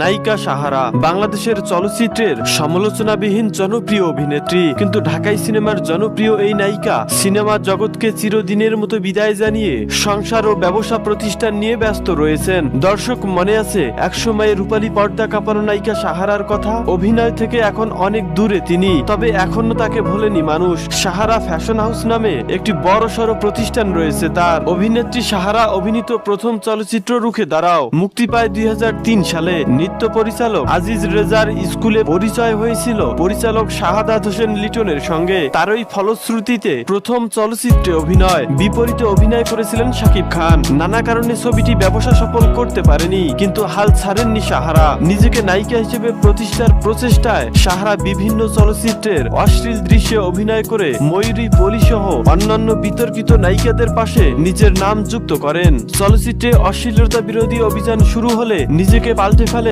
নায়িকা সাহারা বাংলাদেশের চলচ্চিত্রের সমালোচনাবিহীন জনপ্রিয় অভিনেত্রী। কিন্তু ঢাকাই সিনেমার জনপ্রিয় এই নায়িকা সিনেমা জগৎকে চিরদিনের মতো বিদায় জানিয়ে সংসার ও ব্যবসা প্রতিষ্ঠান নিয়ে ব্যস্ত রয়েছেন। দর্শক, মনে আছে, একসময় রূপালী পর্দা কাঁপানো নায়িকা সাহারার কথা? অভিনয় থেকে এখন অনেক দূরে তিনি। তবে এখনও তাকে ভোলেনি মানুষ। সাহারা ফ্যাশন হাউস নামে একটি বড় সড়ো প্রতিষ্ঠান রয়েছে তার। অভিনেত্রী সাহারা অভিনীত প্রথম চলচ্চিত্র রুখে দাঁড়াও। মুক্তি পায় দুই হাজার তিন সালে। নৃত্য পরিচালক আজিজ রেজার স্কুলে পরিচয় হয়েছিল। পরিচালক শাহাদাত হোসেন লিটনের সঙ্গে তারই ফলশ্রুতিতে প্রথম চলচ্চিত্রে অভিনয়। বিপরীতে অভিনয় করেছিলেন শাকিব খান। নানা কারণে ছবিটি ব্যবসা সফল করতে পারেনি, কিন্তু হাল ছাড়েননি সাহারা। নিজেকে নায়িকা হিসেবে প্রতিষ্ঠার প্রচেষ্টায় সাহারা বিভিন্ন চলচ্চিত্রের অশ্লীল দৃশ্যে অভিনয় করে ময়ূরী পলি সহ অন্যান্য বিতর্কিত নায়িকাদের পাশে নিজের নাম যুক্ত করেন। চলচ্চিত্রে অশ্লীলতা বিরোধী অভিযান শুরু হলে নিজেকে পাল্টে ফেলে